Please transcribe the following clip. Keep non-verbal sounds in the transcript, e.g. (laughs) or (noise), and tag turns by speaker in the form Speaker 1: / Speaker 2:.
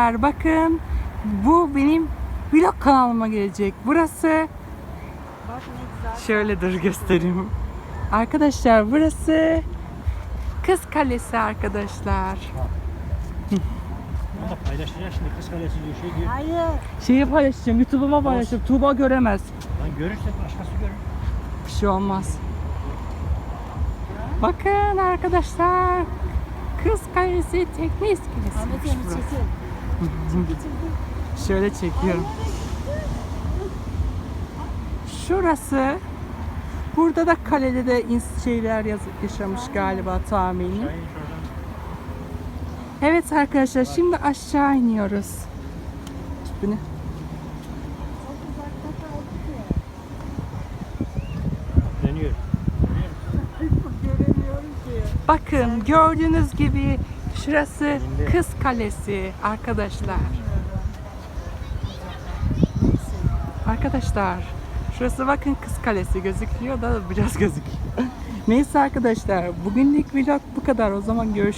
Speaker 1: Bakın bu benim vlog kanalıma gelecek. Burası
Speaker 2: Bak ne güzel.
Speaker 1: şöyle dur göstereyim. Arkadaşlar burası Kız Kalesi arkadaşlar.
Speaker 3: Bunu da paylaşacağız şimdi kız kalesi diyor şey diyor.
Speaker 2: Hayır.
Speaker 1: Şeyi paylaşacağım, YouTube'uma paylaşacağım. Tuğba göremez.
Speaker 3: Lan görürse başkası görür.
Speaker 1: Bir şey olmaz. Bakın arkadaşlar. Kız Kalesi tekne
Speaker 2: Ahmet Emre çekil.
Speaker 1: Şöyle çekiyorum. Şurası. Burada da kalede de şeyler yaşamış galiba tahminim. Evet arkadaşlar şimdi aşağı iniyoruz.
Speaker 2: Ki.
Speaker 1: Bakın gördüğünüz gibi şurası Kız Kalesi arkadaşlar. Arkadaşlar şurası bakın Kız Kalesi gözüküyor da biraz (laughs) gözüküyor. Neyse arkadaşlar bugünlük vlog bu kadar o zaman görüşürüz.